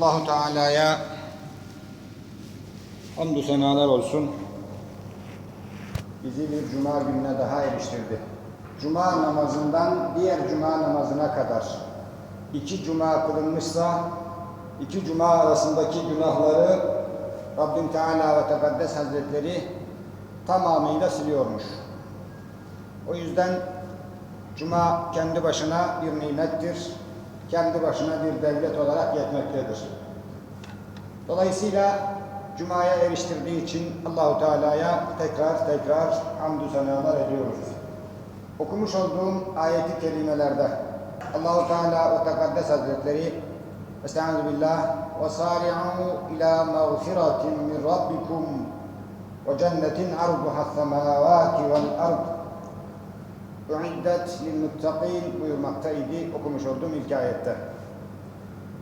Allahu Teala'ya hamdü senalar olsun. Bizi bir cuma gününe daha eriştirdi. Cuma namazından diğer cuma namazına kadar iki cuma kılınmışsa iki cuma arasındaki günahları Rabbim Teala ve Tekaddes Hazretleri tamamıyla siliyormuş. O yüzden Cuma kendi başına bir nimettir. Kendi başına bir devlet olarak yetmektedir. Dolayısıyla Cuma'ya eriştirdiği için Allahu Teala'ya tekrar tekrar hamdü senalar ediyoruz. Okumuş olduğum ayeti kelimelerde Allahu Teala ve Tekaddes Hazretleri Estaizu billah ve sari'u ila mağfiratin min rabbikum ve cennetin arduha semavati vel ard Uiddet lil muttakin buyurmaktaydı okumuş olduğum ilk ayette.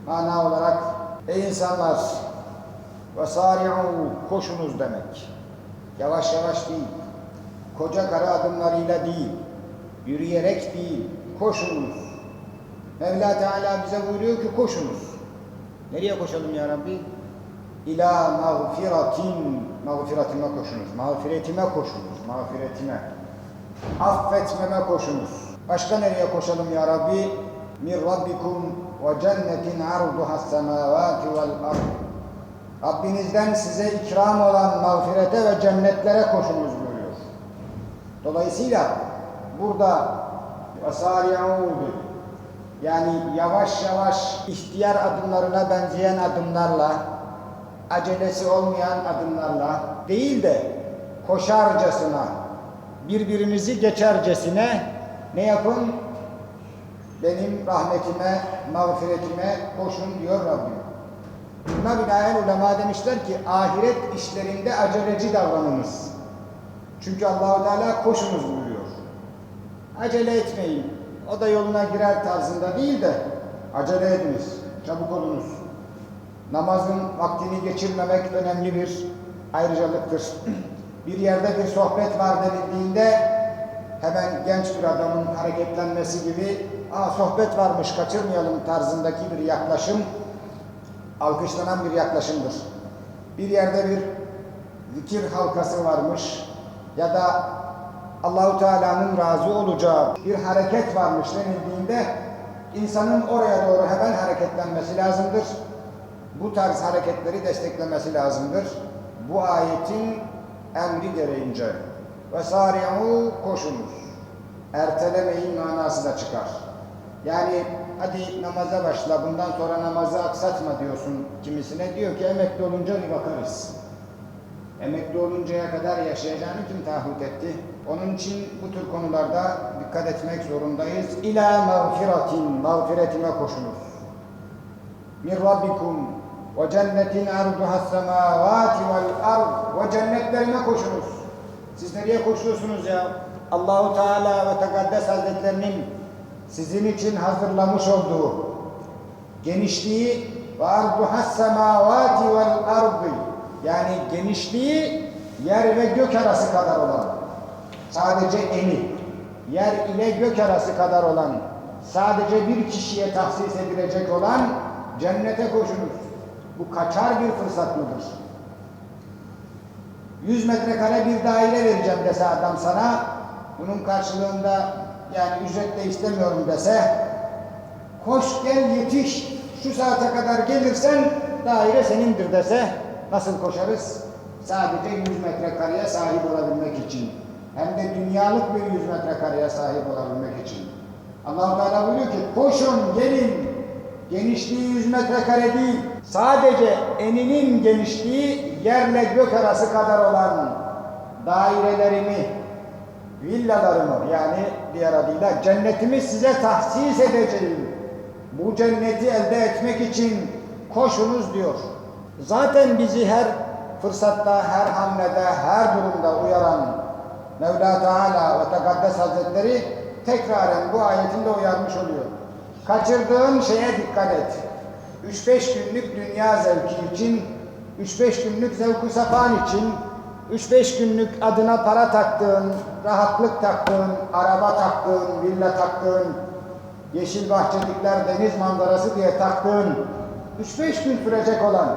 Mana olarak ey insanlar ve sari'u koşunuz demek. Yavaş yavaş değil. Koca kara adımlarıyla değil. Yürüyerek değil. Koşunuz. Mevla Teala bize buyuruyor ki koşunuz. Nereye koşalım ya Rabbi? İlâ mağfiratin. Mağfiretime koşunuz. Mağfiretime koşunuz. Mağfiretime. Affetmeme koşunuz. Başka nereye koşalım ya Rabbi? Min Rabbikum ve cennetin arduha semavati vel ard. Rabbinizden size ikram olan mağfirete ve cennetlere koşunuz buyuruyor. Dolayısıyla burada vesari'û yani yavaş yavaş ihtiyar adımlarına benzeyen adımlarla, acelesi olmayan adımlarla değil de koşarcasına, birbirinizi geçercesine ne yapın? Benim rahmetime, mağfiretime koşun diyor Rabbim. Buna binaen ulema demişler ki ahiret işlerinde aceleci davranınız. Çünkü Allahu Teala koşunuz buyuruyor. Acele etmeyin. O da yoluna girer tarzında değil de acele ediniz. Çabuk olunuz. Namazın vaktini geçirmemek önemli bir ayrıcalıktır. Bir yerde bir sohbet var denildiğinde hemen genç bir adamın hareketlenmesi gibi Aa, sohbet varmış kaçırmayalım tarzındaki bir yaklaşım alkışlanan bir yaklaşımdır. Bir yerde bir zikir halkası varmış ya da Allahu Teala'nın razı olacağı bir hareket varmış denildiğinde insanın oraya doğru hemen hareketlenmesi lazımdır. Bu tarz hareketleri desteklemesi lazımdır. Bu ayetin emri gereğince ve sari'u koşunuz. Ertelemeyin manası çıkar. Yani hadi namaza başla bundan sonra namazı aksatma diyorsun kimisine diyor ki emekli olunca bir bakarız. Emekli oluncaya kadar yaşayacağını kim taahhüt etti? Onun için bu tür konularda dikkat etmek zorundayız. İlâ mağfiratin, mağfiretime koşunuz. Min rabbikum ve cennetin arduha semavati vel ard ve cennetlerine koşunuz. Siz nereye koşuyorsunuz ya? Allahu Teala ve Tekaddes Hazretlerinin sizin için hazırlamış olduğu genişliği ve arduha semavati vel ardı yani genişliği yer ve gök arası kadar olan sadece eni yer ile gök arası kadar olan sadece bir kişiye tahsis edilecek olan cennete koşunuz. Bu kaçar bir fırsat mıdır? 100 metrekare bir daire vereceğim dese adam sana bunun karşılığında yani ücretle istemiyorum dese koş gel yetiş şu saate kadar gelirsen daire senindir dese nasıl koşarız? Sadece 100 metrekareye sahip olabilmek için. Hem de dünyalık bir 100 metrekareye sahip olabilmek için. allah Teala buyuruyor ki koşun gelin genişliği 100 metrekare değil sadece eninin genişliği yerle gök arası kadar olan dairelerimi villalarımı yani diğer adıyla cennetimi size tahsis edeceğim. Bu cenneti elde etmek için koşunuz diyor. Zaten bizi her fırsatta, her hamlede, her durumda uyaran Mevla Teala ve Tekaddes Hazretleri tekraren bu ayetinde uyarmış oluyor. Kaçırdığın şeye dikkat et. 3-5 günlük dünya zevki için, 3-5 günlük zevku safan için 3-5 günlük adına para taktığın, rahatlık taktığın, araba taktığın, villa taktığın, yeşil bahçelikler, deniz manzarası diye taktığın 3-5 gün sürecek olan,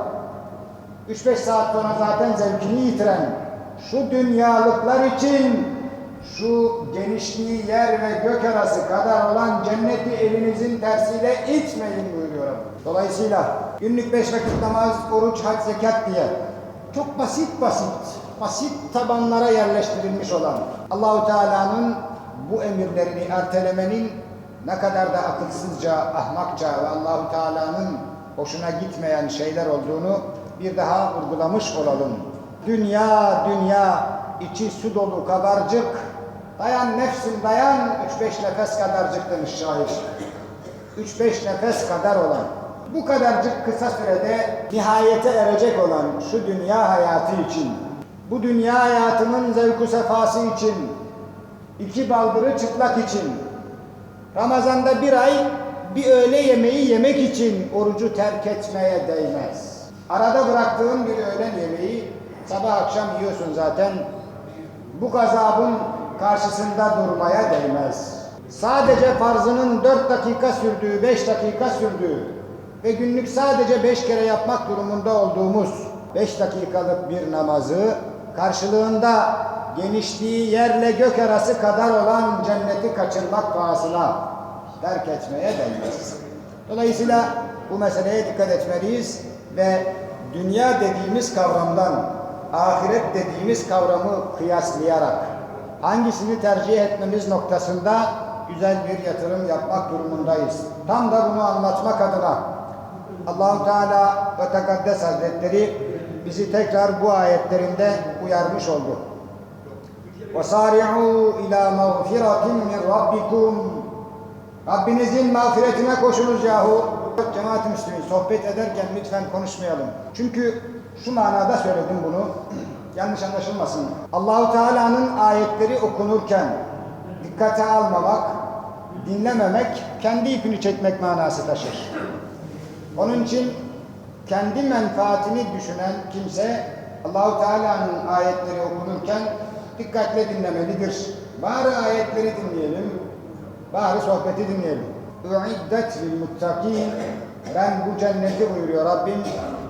3-5 saat sonra zaten zevkini yitiren şu dünyalıklar için şu genişliği yer ve gök arası kadar olan cenneti elinizin tersiyle itmeyin buyuruyor. Dolayısıyla günlük beş vakit namaz, oruç, hac, zekat diye çok basit basit, basit tabanlara yerleştirilmiş olan Allahu Teala'nın bu emirlerini ertelemenin ne kadar da akılsızca, ahmakça ve Allahu Teala'nın hoşuna gitmeyen şeyler olduğunu bir daha vurgulamış olalım. Dünya, dünya, içi su dolu kabarcık, dayan nefsim dayan, üç beş nefes kadarcık demiş şair. Üç beş nefes kadar olan, bu kadarcık kısa sürede nihayete erecek olan şu dünya hayatı için, bu dünya hayatının zevku sefası için, iki baldırı çıplak için, Ramazanda bir ay bir öğle yemeği yemek için orucu terk etmeye değmez. Arada bıraktığın bir öğlen yemeği sabah akşam yiyorsun zaten. Bu gazabın karşısında durmaya değmez. Sadece farzının 4 dakika sürdüğü, 5 dakika sürdüğü ve günlük sadece 5 kere yapmak durumunda olduğumuz 5 dakikalık bir namazı karşılığında genişliği yerle gök arası kadar olan cenneti kaçırmak pahasına terk etmeye değmez. Dolayısıyla bu meseleye dikkat etmeliyiz ve dünya dediğimiz kavramdan ahiret dediğimiz kavramı kıyaslayarak hangisini tercih etmemiz noktasında güzel bir yatırım yapmak durumundayız. Tam da bunu anlatmak adına Allahu Teala ve Tekaddes Hazretleri bizi tekrar bu ayetlerinde uyarmış oldu. وَسَارِعُوا اِلَى مَغْفِرَةٍ مِنْ رَبِّكُمْ Rabbinizin mağfiretine koşunuz yahu. Cemaat-i Müslümin sohbet ederken lütfen konuşmayalım. Çünkü şu manada söyledim bunu. Yanlış anlaşılmasın. Allahu Teala'nın ayetleri okunurken dikkate almamak, dinlememek kendi ipini çekmek manası taşır. Onun için kendi menfaatini düşünen kimse Allahu Teala'nın ayetleri okunurken dikkatle dinlemelidir. Bari ayetleri dinleyelim, bari sohbeti dinleyelim. Uiddet lil. Ben bu cenneti buyuruyor Rabbim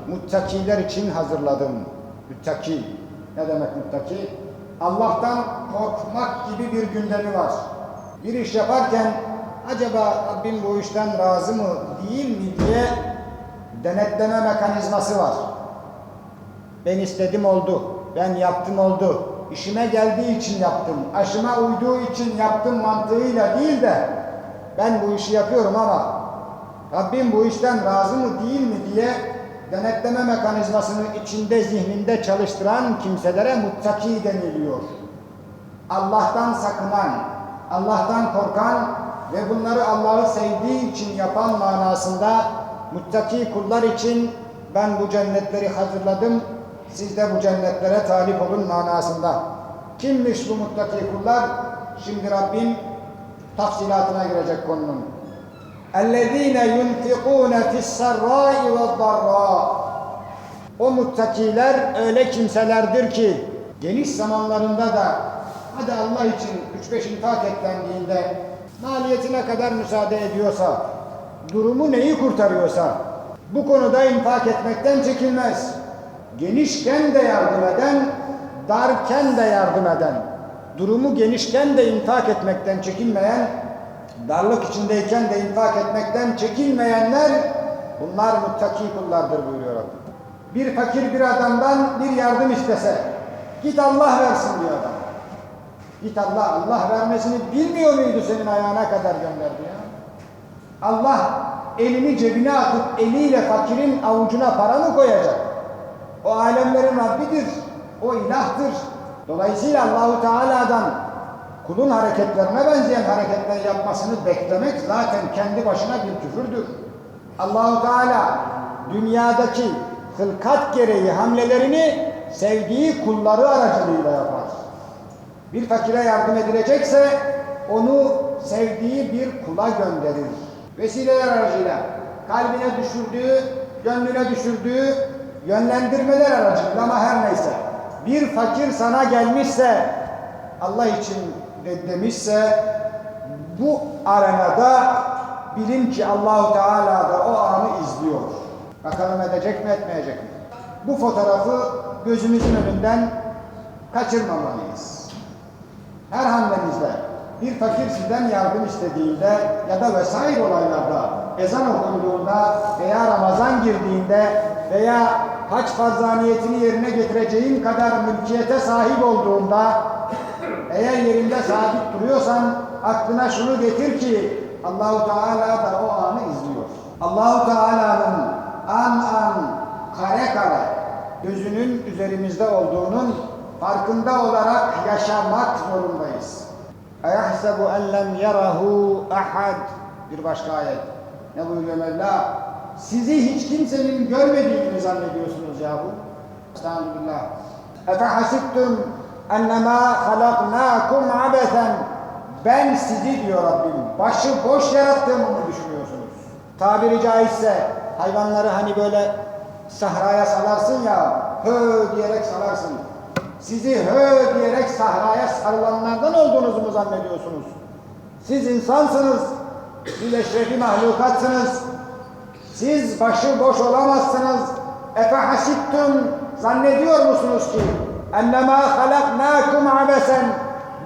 muttakiler için hazırladım. Muttaki. Ne demek muttaki? Allah'tan korkmak gibi bir gündemi var. Bir iş yaparken acaba Rabbim bu işten razı mı değil mi diye denetleme mekanizması var. Ben istedim oldu, ben yaptım oldu, işime geldiği için yaptım, aşıma uyduğu için yaptım mantığıyla değil de ben bu işi yapıyorum ama Rabbim bu işten razı mı değil mi diye denetleme mekanizmasını içinde zihninde çalıştıran kimselere muttaki deniliyor. Allah'tan sakınan, Allah'tan korkan ve bunları Allah'ı sevdiği için yapan manasında muttaki kullar için ben bu cennetleri hazırladım, siz de bu cennetlere talip olun manasında. Kimmiş bu muttaki kullar? Şimdi Rabbim tafsilatına girecek konunun. اَلَّذ۪ينَ يُنْفِقُونَ فِي السَّرَّاءِ وَالضَّرَّاءِ O muttakiler öyle kimselerdir ki geniş zamanlarında da hadi Allah için 3-5 infak eklendiğinde maliyetine kadar müsaade ediyorsa, durumu neyi kurtarıyorsa bu konuda infak etmekten çekinmez. Genişken de yardım eden, darken de yardım eden, durumu genişken de infak etmekten çekinmeyen, darlık içindeyken de infak etmekten çekinmeyenler bunlar muttaki kullardır buyuruyor Rabbim. Bir fakir bir adamdan bir yardım istese, git Allah versin diyor adam. Git Allah, Allah vermesini bilmiyor muydu senin ayağına kadar gönderdi ya? Allah elini cebine atıp eliyle fakirin avucuna para mı koyacak? O alemlerin Rabbidir, o ilahtır. Dolayısıyla Allahu Teala'dan kulun hareketlerine benzeyen hareketler yapmasını beklemek zaten kendi başına bir küfürdür. Allahu Teala dünyadaki hılkat gereği hamlelerini sevdiği kulları aracılığıyla yapar. Bir fakire yardım edilecekse onu sevdiği bir kula gönderir. Vesileler aracıyla kalbine düşürdüğü, gönlüne düşürdüğü yönlendirmeler aracılığıyla ama her neyse. Bir fakir sana gelmişse, Allah için demişse bu arenada bilin ki Allahu Teala da o anı izliyor. Bakalım edecek mi etmeyecek mi? Bu fotoğrafı gözümüzün önünden kaçırmamalıyız. Her hamlenizde bir fakir sizden yardım istediğinde ya da vesaire olaylarda ezan okunduğunda veya Ramazan girdiğinde veya hac farzaniyetini yerine getireceğin kadar mülkiyete sahip olduğunda eğer yerinde sabit duruyorsan aklına şunu getir ki Allahu Teala da o anı izliyor. Allahu Teala'nın an an kare kare gözünün üzerimizde olduğunun farkında olarak yaşamak zorundayız. Ayahsebu en lem yarahu ahad. Bir başka ayet. Ne buyuruyor Mevla? Sizi hiç kimsenin görmediğini zannediyorsunuz yahu? Estağfirullah. Efehasibtum ennemâ halaknâkum abeten. Ben sizi diyor Rabbim başı boş yarattığımı mı düşünüyorsunuz? Tabiri caizse hayvanları hani böyle sahraya salarsın ya hö diyerek salarsın. Sizi hö diyerek sahraya sarılanlardan olduğunuzu mu zannediyorsunuz? Siz insansınız. Siz eşrefi mahlukatsınız. Siz başı boş olamazsınız. Efe zannediyor musunuz ki ennemâ halaknâkum abesen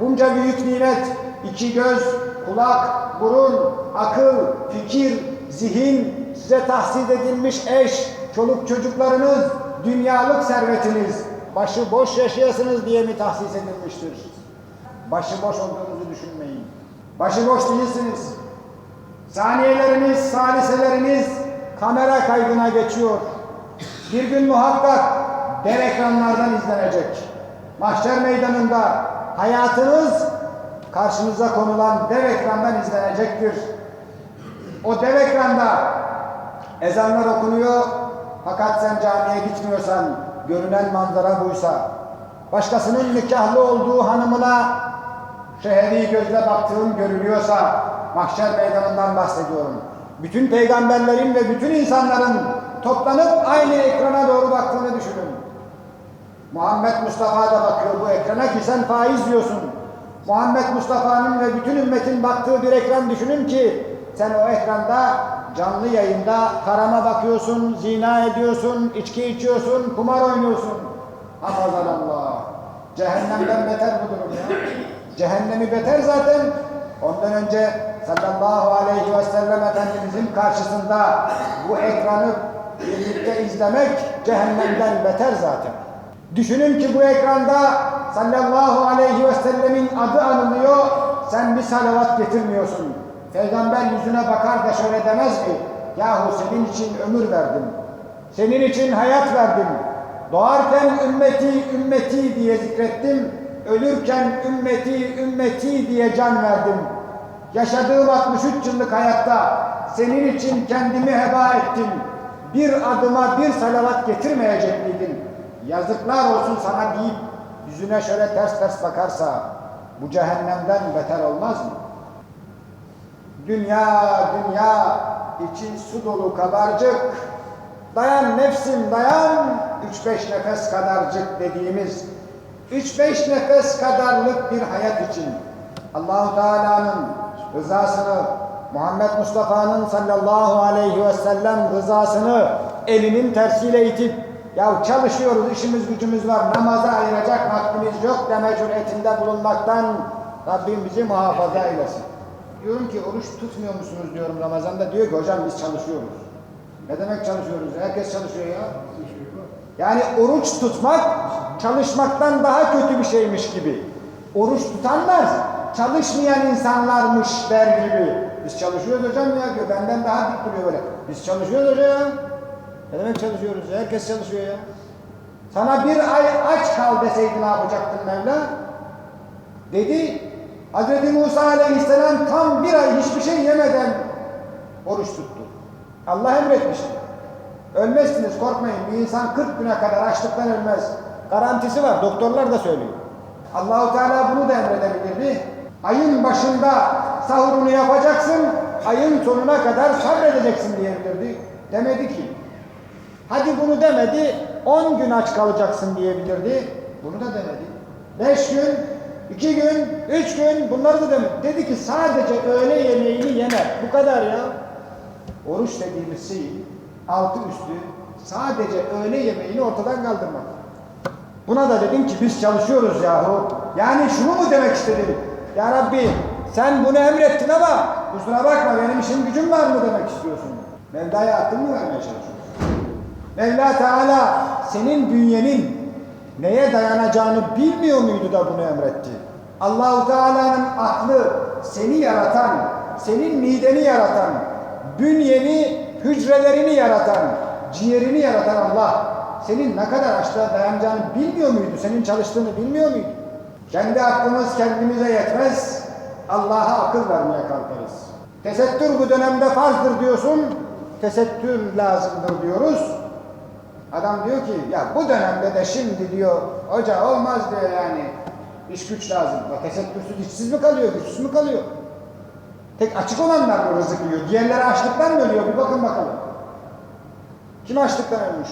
bunca büyük nimet iki göz, kulak, burun, akıl, fikir, zihin, size tahsis edilmiş eş, çoluk çocuklarınız, dünyalık servetiniz başı boş yaşayasınız diye mi tahsis edilmiştir? Başıboş olduğunuzu düşünmeyin. Başıboş değilsiniz. Saniyeleriniz, saliseleriniz kamera kaydına geçiyor. Bir gün muhakkak dev ekranlardan izlenecek. Mahşer meydanında hayatınız karşınıza konulan dev ekrandan izlenecektir. O dev ekranda ezanlar okunuyor fakat sen camiye gitmiyorsan görünen manzara buysa başkasının nikahlı olduğu hanımına şehri gözle baktığın görülüyorsa mahşer meydanından bahsediyorum. Bütün peygamberlerin ve bütün insanların toplanıp aynı ekrana doğru baktığını düşünün. Muhammed Mustafa da bakıyor bu ekrana ki sen faiz diyorsun. Muhammed Mustafa'nın ve bütün ümmetin baktığı bir ekran düşünün ki sen o ekranda canlı yayında harama bakıyorsun, zina ediyorsun, içki içiyorsun, kumar oynuyorsun. Hafazallah. Cehennemden beter bu durum ya. Cehennemi beter zaten. Ondan önce sallallahu aleyhi ve sellem Efendimizin karşısında bu ekranı birlikte izlemek cehennemden beter zaten. Düşünün ki bu ekranda sallallahu aleyhi ve sellemin adı anılıyor, sen bir salavat getirmiyorsun. Peygamber yüzüne bakar da şöyle demez mi? Yahu senin için ömür verdim. Senin için hayat verdim. Doğarken ümmeti, ümmeti diye zikrettim. Ölürken ümmeti, ümmeti diye can verdim. Yaşadığım 63 yıllık hayatta senin için kendimi heba ettim. Bir adıma bir salavat getirmeyecek miydin? Yazıklar olsun sana deyip yüzüne şöyle ters ters bakarsa bu cehennemden beter olmaz mı? Dünya, dünya, için su dolu kabarcık, dayan nefsim dayan, üç beş nefes kadarcık dediğimiz, üç beş nefes kadarlık bir hayat için Allahu Teala'nın rızasını, Muhammed Mustafa'nın sallallahu aleyhi ve sellem rızasını elinin tersiyle itip, ya çalışıyoruz, işimiz gücümüz var, namaza ayıracak vaktimiz yok deme cüretinde bulunmaktan Rabbim bizi muhafaza eylesin. Diyorum ki oruç tutmuyor musunuz diyorum Ramazan'da. Diyor ki hocam biz çalışıyoruz. Ne demek çalışıyoruz? Herkes çalışıyor ya. Yani oruç tutmak çalışmaktan daha kötü bir şeymiş gibi. Oruç tutanlar çalışmayan insanlarmış der gibi. Biz çalışıyoruz hocam ya diyor. Benden daha dik duruyor böyle. Biz çalışıyoruz hocam. Ne demek çalışıyoruz? Herkes çalışıyor ya. Sana bir ay aç kal deseydi ne yapacaktın Mevla? Dedi, Hz. Musa aleyhisselam tam bir ay hiçbir şey yemeden oruç tuttu. Allah emretmişti. Ölmezsiniz korkmayın. Bir insan 40 güne kadar açlıktan ölmez. Garantisi var. Doktorlar da söylüyor. Allahu Teala bunu da emredebilirdi. Ayın başında sahurunu yapacaksın, ayın sonuna kadar sabredeceksin diyebilirdi. Demedi ki. Hadi bunu demedi, 10 gün aç kalacaksın diyebilirdi. Bunu da demedi. 5 gün, iki gün, üç gün bunları da demedi. Dedi ki sadece öğle yemeğini yeme. Bu kadar ya. Oruç dediğimiz şey altı üstü sadece öğle yemeğini ortadan kaldırmak. Buna da dedim ki biz çalışıyoruz yahu. Yani şunu mu demek istedim? Ya Rabbi sen bunu emrettin ama kusura bakma benim işim gücüm var mı demek istiyorsun? Mevla'ya aklını mı vermeye çalışıyorsun? Mevla Teala senin bünyenin neye dayanacağını bilmiyor muydu da bunu emretti? Allahu Teala'nın aklı seni yaratan, senin mideni yaratan, bünyeni, hücrelerini yaratan, ciğerini yaratan Allah senin ne kadar açlığa dayanacağını bilmiyor muydu? Senin çalıştığını bilmiyor muydu? Kendi aklımız kendimize yetmez. Allah'a akıl vermeye kalkarız. Tesettür bu dönemde farzdır diyorsun. Tesettür lazımdır diyoruz. Adam diyor ki ya bu dönemde de şimdi diyor hoca olmaz diyor yani. İş güç lazım. Bak tesettürsüz işsiz mi kalıyor, güçsüz mü kalıyor? Tek açık olanlar mı rızık yiyor? Diğerleri açlıktan mı ölüyor? Bir bakın bakalım. Kim açlıktan ölmüş?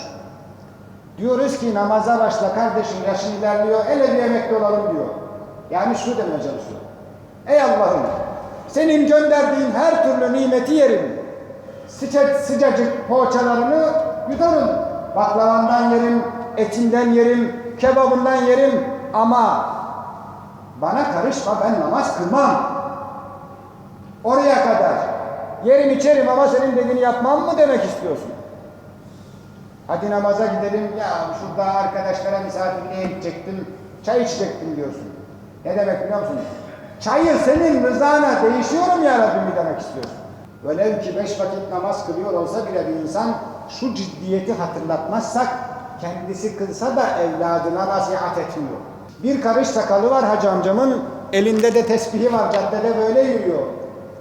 Diyoruz ki namaza başla kardeşim yaşın ilerliyor, ele bir emekli olalım diyor. Yani şunu demeye çalışıyor. Ey Allah'ım senin gönderdiğin her türlü nimeti yerim. Sıcak, sıcacık poğaçalarını yutarım. Baklavandan yerim, etinden yerim, kebabından yerim ama bana karışma ben namaz kılmam. Oraya kadar yerim içerim ama senin dediğini yapmam mı demek istiyorsun? Hadi namaza gidelim. Ya şurada arkadaşlara misafirliğe gidecektim. Çay içecektim diyorsun. Ne demek biliyor musun? Çayı senin rızana değişiyorum ya Rabbim demek istiyorsun. Velev ki beş vakit namaz kılıyor olsa bile bir insan şu ciddiyeti hatırlatmazsak kendisi kılsa da evladına nasihat etmiyor. Bir karış sakalı var hacı amcamın, elinde de tesbihi var, caddede böyle yürüyor.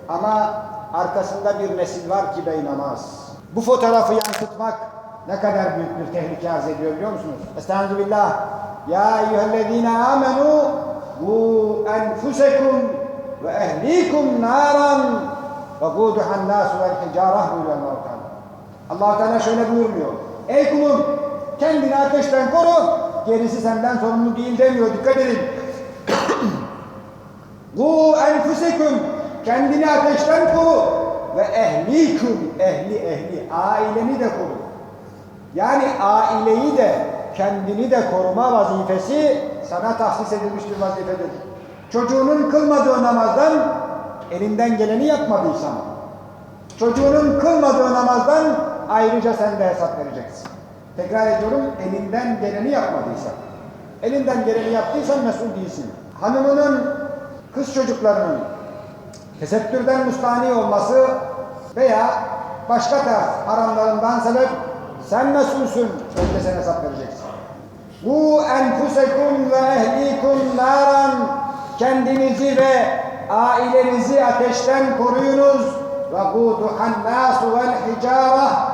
Ama arkasında bir nesil var ki bey namaz. Bu fotoğrafı yansıtmak ne kadar büyük bir tehlike arz ediyor biliyor musunuz? Estağfirullah. Ya eyyühellezine amenu bu enfusekum ve ehlikum naran ve kuduhan nasu vel hicarah buyuruyor. Allah Teala şöyle buyurmuyor. Ey kulum kendini ateşten koru, gerisi senden sorumlu değil demiyor. Dikkat edin. Bu enfusekum kendini ateşten koru ve ehlikum ehli ehli aileni de koru. Yani aileyi de kendini de koruma vazifesi sana tahsis edilmiş bir vazifedir. Çocuğunun kılmadığı namazdan elinden geleni yapmadıysan, çocuğunun kılmadığı namazdan ayrıca sen de hesap vereceksin. Tekrar ediyorum, elinden geleni yapmadıysan. Elinden geleni yaptıysan mesul değilsin. Hanımının, kız çocuklarının tesettürden müstahni olması veya başka tarz haramlarından sebep sen mesulsün, önce sen hesap vereceksin. Bu enfusekum ve ehlikum naran kendinizi ve ailenizi ateşten koruyunuz ve kuduhan nasu vel hicara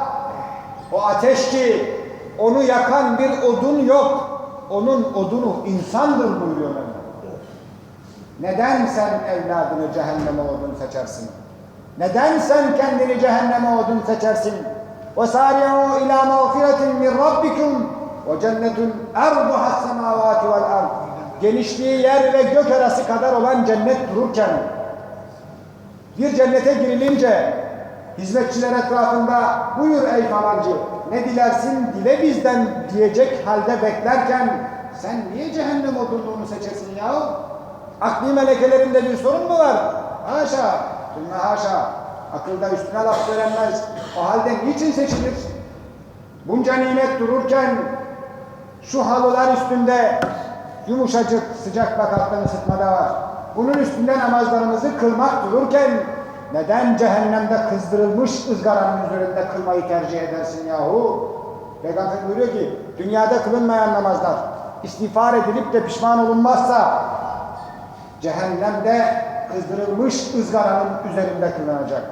o ateş ki onu yakan bir odun yok. Onun odunu insandır buyuruyor Mevla. Neden sen evladını cehenneme odun seçersin? Neden sen kendini cehenneme odun seçersin? وَسَارِعُوا إِلَى مَغْفِرَةٍ مِنْ رَبِّكُمْ وَجَنَّةٌ اَرْضُهَا السَّمَاوَاتِ وَالْاَرْضِ Genişliği yer ve gök arası kadar olan cennet dururken bir cennete girilince hizmetçiler etrafında buyur ey falancı ne dilersin dile bizden diyecek halde beklerken sen niye cehennem odunluğunu seçersin ya? Akli melekelerinde bir sorun mu var? Haşa, sümme haşa. Akılda üstüne laf söylenmez. O halde niçin seçilir? Bunca nimet dururken şu halılar üstünde yumuşacık sıcak bakalaktan ısıtma var. Bunun üstünde namazlarımızı kılmak dururken neden cehennemde kızdırılmış ızgaranın üzerinde kılmayı tercih edersin yahu? Peygamber buyuruyor ki dünyada kılınmayan namazlar istiğfar edilip de pişman olunmazsa cehennemde kızdırılmış ızgaranın üzerinde kılınacak.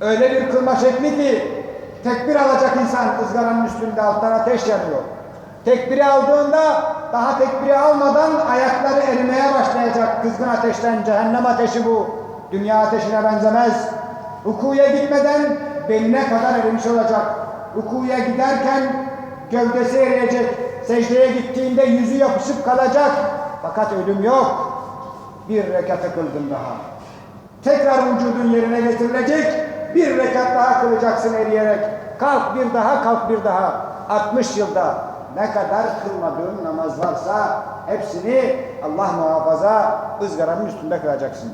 Öyle bir kılma şekli ki tekbir alacak insan ızgaranın üstünde alttan ateş yanıyor. Tekbiri aldığında daha tekbiri almadan ayakları erimeye başlayacak kızgın ateşten cehennem ateşi bu. Dünya ateşine benzemez. Rukuya gitmeden beline kadar erimiş olacak. Rukuya giderken gövdesi eriyecek. Secdeye gittiğinde yüzü yapışıp kalacak. Fakat ölüm yok. Bir rekatı kıldın daha. Tekrar vücudun yerine getirilecek. Bir rekat daha kılacaksın eriyerek. Kalk bir daha, kalk bir daha. 60 yılda ne kadar kılmadığın namaz varsa hepsini Allah muhafaza ızgaranın üstünde kılacaksın.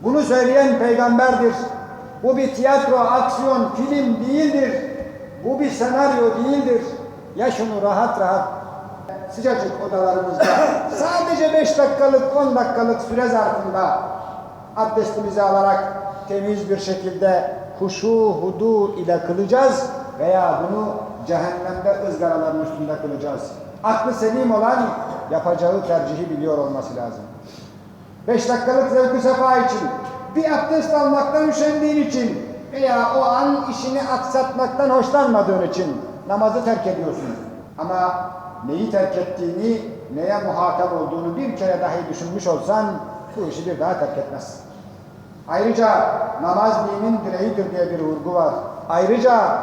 Bunu söyleyen peygamberdir. Bu bir tiyatro, aksiyon, film değildir. Bu bir senaryo değildir. Ya şunu rahat rahat sıcacık odalarımızda sadece 5 dakikalık 10 dakikalık süre zarfında abdestimizi alarak temiz bir şekilde huşu hudu ile kılacağız veya bunu cehennemde ızgaraların üstünde kılacağız. Aklı selim olan yapacağı tercihi biliyor olması lazım. 5 dakikalık zevk sefa için, bir abdest almaktan üşendiğin için veya o an işini aksatmaktan hoşlanmadığın için namazı terk ediyorsun. Ama neyi terk ettiğini, neye muhatap olduğunu bir kere dahi düşünmüş olsan bu işi bir daha terk etmezsin. Ayrıca namaz dinin direğidir diye bir vurgu var. Ayrıca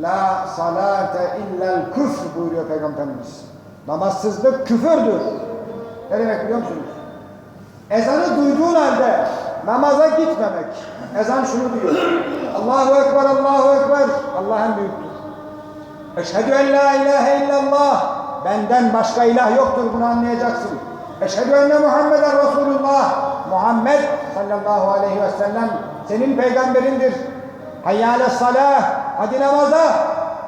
la salate illel küfr buyuruyor Peygamberimiz. Namazsızlık küfürdür. Ne demek biliyor musunuz? Ezanı duyduğun halde namaza gitmemek. Ezan şunu diyor. Allahu Ekber, Allahu Ekber. Allah en büyüktür. Eşhedü en la ilahe illallah. Benden başka ilah yoktur bunu anlayacaksın. Eşhedü enne Muhammeden Resulullah. Muhammed sallallahu aleyhi ve sellem senin peygamberindir. Hayyâle salah. Hadi namaza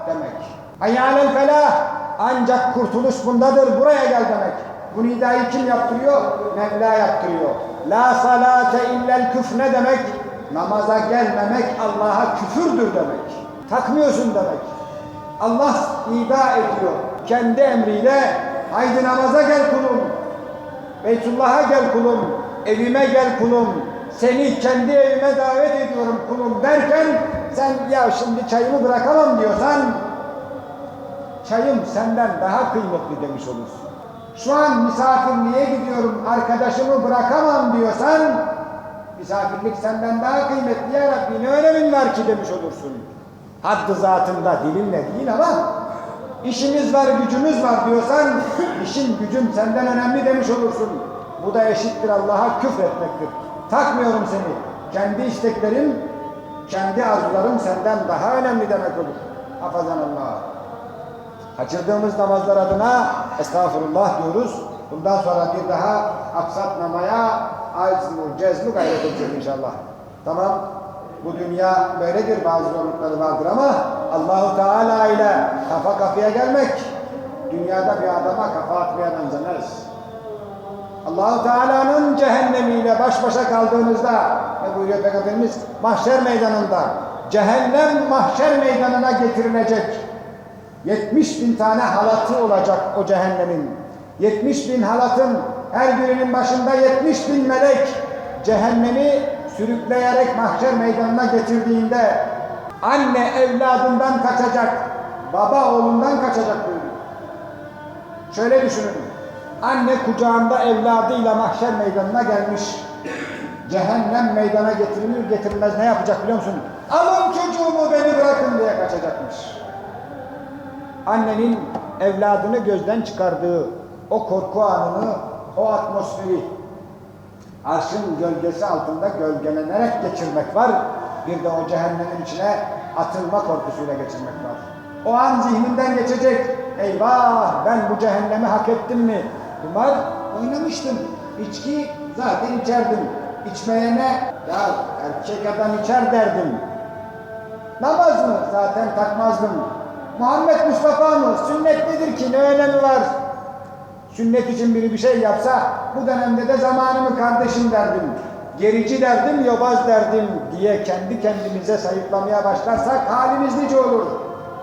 demek. Hayyâlel felah. Ancak kurtuluş bundadır. Buraya gel demek. Bu nidayı kim yaptırıyor? Mevla yaptırıyor. La salate illel küf ne demek? Namaza gelmemek Allah'a küfürdür demek. Takmıyorsun demek. Allah nida ediyor. Kendi emriyle haydi namaza gel kulum. Beytullah'a gel kulum. Evime gel kulum. Seni kendi evime davet ediyorum kulum derken sen ya şimdi çayımı bırakamam diyorsan çayım senden daha kıymetli demiş olursun. Şu an misafirliğe gidiyorum arkadaşımı bırakamam diyorsan misafirlik senden daha kıymetli ya Rabbi ne önemin var ki demiş olursun. Haddı zatında dilinle değil ama işimiz var gücümüz var diyorsan işin gücün senden önemli demiş olursun. Bu da eşittir Allah'a küfretmektir. Takmıyorum seni. Kendi isteklerim, kendi arzularım senden daha önemli demek olur. Hafazan Allah. Kaçırdığımız namazlar adına estağfurullah diyoruz. Bundan sonra bir daha aksatmamaya azmu, cezmu gayret edeceğiz inşallah. Tamam. Bu dünya böyledir. Bazı zorlukları vardır ama Allahu Teala ile kafa kafaya gelmek dünyada bir adama kafa atmaya benzemez. Allahu Teala'nın cehennemiyle baş başa kaldığınızda ne buyuruyor Peygamberimiz? Mahşer meydanında cehennem mahşer meydanına getirilecek. 70 bin tane halatı olacak o cehennemin. 70 bin halatın her birinin başında 70 bin melek cehennemi sürükleyerek mahşer meydanına getirdiğinde anne evladından kaçacak, baba oğlundan kaçacak buyuruyor. Şöyle düşünün. Anne kucağında evladıyla mahşer meydanına gelmiş. Cehennem meydana getirilir getirilmez ne yapacak biliyor musun? Alın çocuğumu beni bırakın diye kaçacakmış. Annenin evladını gözden çıkardığı o korku anını, o atmosferi arşın gölgesi altında gölgelenerek geçirmek var. Bir de o cehennemin içine atılma korkusuyla geçirmek var. O an zihninden geçecek. Eyvah ben bu cehennemi hak ettim mi? Kumar oynamıştım. İçki zaten içerdim. İçmeyene ya erkek adam içer derdim. Namaz mı? Zaten takmazdım. Muhammed Mustafa mı? Sünnet nedir ki? Ne önemi var? Sünnet için biri bir şey yapsa bu dönemde de zamanımı kardeşim derdim. Gerici derdim, yobaz derdim diye kendi kendimize sayıklamaya başlarsak halimiz nice olur.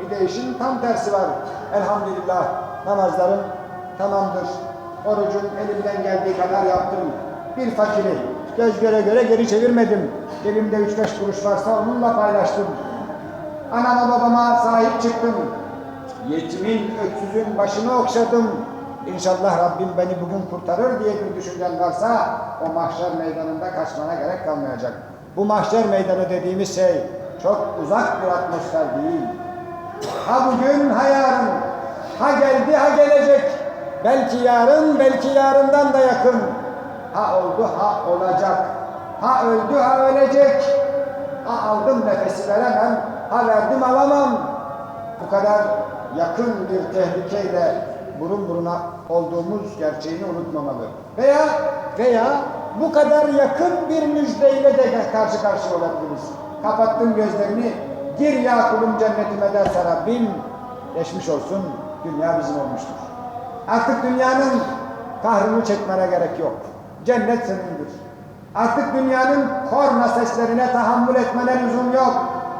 Bir de işin tam tersi var. Elhamdülillah namazlarım tamamdır. Orucum elimden geldiği kadar yaptım. Bir fakiri göz göre göre geri çevirmedim. Elimde üç beş kuruş varsa onunla paylaştım. Anama babama sahip çıktım. Yetimin, öksüzün başını okşadım. İnşallah Rabbim beni bugün kurtarır diye bir düşüncen varsa o mahşer meydanında kaçmana gerek kalmayacak. Bu mahşer meydanı dediğimiz şey çok uzak bir atmosfer değil. Ha bugün ha yarın, ha geldi ha gelecek. Belki yarın, belki yarından da yakın. Ha oldu ha olacak. Ha öldü ha ölecek. Ha aldım nefesi veremem, ha verdim alamam. Bu kadar yakın bir tehlikeyle burun buruna olduğumuz gerçeğini unutmamalı. Veya veya bu kadar yakın bir müjdeyle de karşı karşıya olabiliriz. Kapattın gözlerini, gir ya kulum cennetime derse Rabbim, geçmiş olsun, dünya bizim olmuştur. Artık dünyanın kahrını çekmene gerek yok. Cennet senindir. Artık dünyanın korna seslerine tahammül etmene lüzum yok.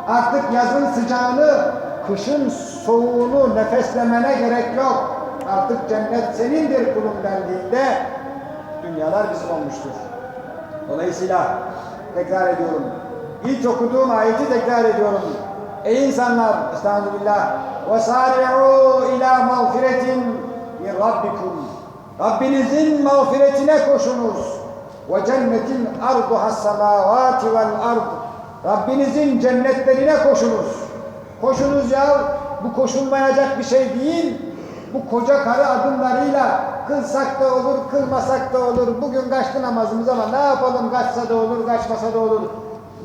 Artık yazın sıcağını, kışın soğuğunu nefeslemene gerek yok. Artık cennet senindir kulum dendiğinde dünyalar bizim olmuştur. Dolayısıyla tekrar ediyorum. İlk okuduğum ayeti tekrar ediyorum. Ey insanlar, estağfirullah. Sari'u ila mağfiretin min rabbikum. Rabbinizin mağfiretine koşunuz. Arduha semavati vel ard. Rabbinizin cennetlerine koşunuz. Koşunuz ya. Bu koşulmayacak bir şey değil. Bu koca karı adımlarıyla kılsak da olur, kılmasak da olur. Bugün kaçtı namazımız ama ne yapalım kaçsa da olur, kaçmasa da olur.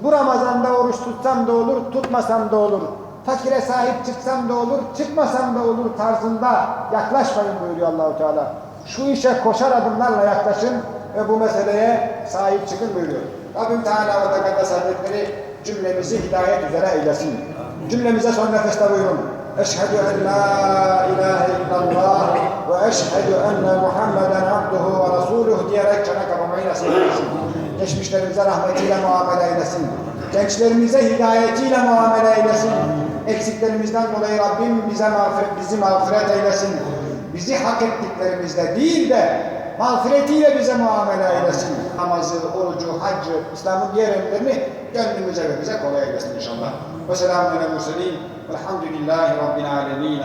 Bu Ramazan'da oruç tutsam da olur, tutmasam da olur. Fakire sahip çıksam da olur, çıkmasam da olur tarzında yaklaşmayın buyuruyor Allahu Teala. Şu işe koşar adımlarla yaklaşın ve bu meseleye sahip çıkın buyuruyor. Rabbim Teala ve Tekaddes Hazretleri cümlemizi hidayet üzere eylesin. Cümlemize son nefeste buyurun. Eşhedü en la ilahe illallah ve eşhedü enne Muhammeden abduhu ve resuluh diyerek çene kapamayı nasip eylesin. Geçmişlerimize rahmetiyle muamele eylesin. Gençlerimize hidayetiyle muamele eylesin. Eksiklerimizden dolayı Rabbim bize mağfiret, bizi mağfiret eylesin. Bizi hak ettiklerimizde değil de mağfiretiyle bize muamele eylesin. Namazı, orucu, haccı, İslam'ın diğer emirlerini gönlümüze ve bize kolay eylesin inşallah. Ve selamun aleyhi ve sellem. Velhamdülillahi Rabbil alemin.